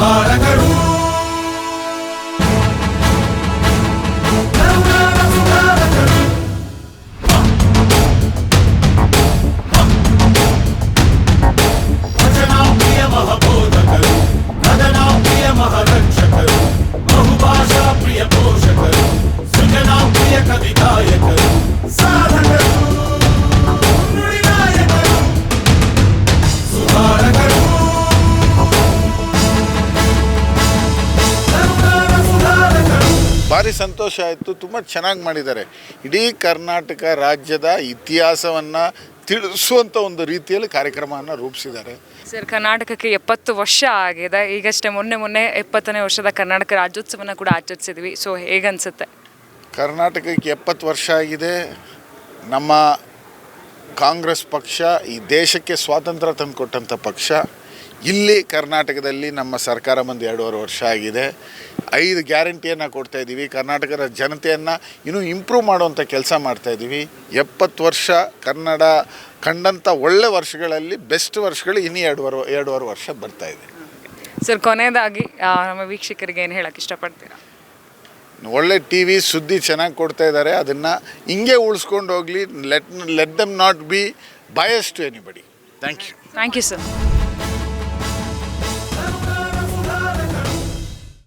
ಸುಧಾರಕರು ಭಾರಿ ಸಂತೋಷ ಆಯಿತು. ತುಂಬ ಚೆನ್ನಾಗಿ ಮಾಡಿದ್ದಾರೆ. ಇಡೀ ಕರ್ನಾಟಕ ರಾಜ್ಯದ ಇತಿಹಾಸವನ್ನು ತಿಳಿಸುವಂಥ ಒಂದು ರೀತಿಯಲ್ಲಿ ಕಾರ್ಯಕ್ರಮವನ್ನು ರೂಪಿಸಿದ್ದಾರೆ. ಸರ್ ಕರ್ನಾಟಕಕ್ಕೆ ಎಪ್ಪತ್ತು ವರ್ಷ ಆಗಿದೆ. ಈಗಷ್ಟೇ ಮೊನ್ನೆ ಮೊನ್ನೆ ಎಪ್ಪತ್ತನೇ ವರ್ಷದ ಕರ್ನಾಟಕ ರಾಜ್ಯೋತ್ಸವನ ಕೂಡ ಆಚರಿಸಿದ್ವಿ. ಸೊ ಹೇಗನ್ಸುತ್ತೆ? ಕರ್ನಾಟಕಕ್ಕೆ ಎಪ್ಪತ್ತು ವರ್ಷ ಆಗಿದೆ. ನಮ್ಮ ಕಾಂಗ್ರೆಸ್ ಪಕ್ಷ ಈ ದೇಶಕ್ಕೆ ಸ್ವಾತಂತ್ರ್ಯ ತಂದುಕೊಟ್ಟಂಥ ಪಕ್ಷ. ಇಲ್ಲಿ ಕರ್ನಾಟಕದಲ್ಲಿ ನಮ್ಮ ಸರ್ಕಾರ ಬಂದು ಎರಡೂವರೆ ವರ್ಷ ಆಗಿದೆ. ಐದು ಗ್ಯಾರಂಟಿಯನ್ನು ಕೊಡ್ತಾ ಇದ್ದೀವಿ. ಕರ್ನಾಟಕದ ಜನತೆಯನ್ನು ಇನ್ನೂ ಇಂಪ್ರೂವ್ ಮಾಡುವಂಥ ಕೆಲಸ ಮಾಡ್ತಾ ಇದ್ದೀವಿ. ಎಪ್ಪತ್ತು ವರ್ಷ ಕನ್ನಡ ಕಂಡಂಥ ಒಳ್ಳೆ ವರ್ಷಗಳಲ್ಲಿ ಬೆಸ್ಟ್ ವರ್ಷಗಳು ಇನ್ನೂ ಎರಡೂವರೆ ಎರಡೂವರೆ ವರ್ಷ ಬರ್ತಾ ಇದೆ. ಸರ್ ಕೊನೆಯದಾಗಿ ನಮ್ಮ ವೀಕ್ಷಕರಿಗೆ ಏನು ಹೇಳಕ್ಕೆ ಇಷ್ಟಪಡ್ತೀರಾ? ಒಳ್ಳೆ ಟಿ ವಿ ಸುದ್ದಿ ಚೆನ್ನಾಗಿ ಕೊಡ್ತಾ ಇದ್ದಾರೆ. ಅದನ್ನು ಹಿಂಗೆ ಉಳಿಸ್ಕೊಂಡು ಹೋಗಲಿ. Let let them not be bias to anybody thank you thank you sir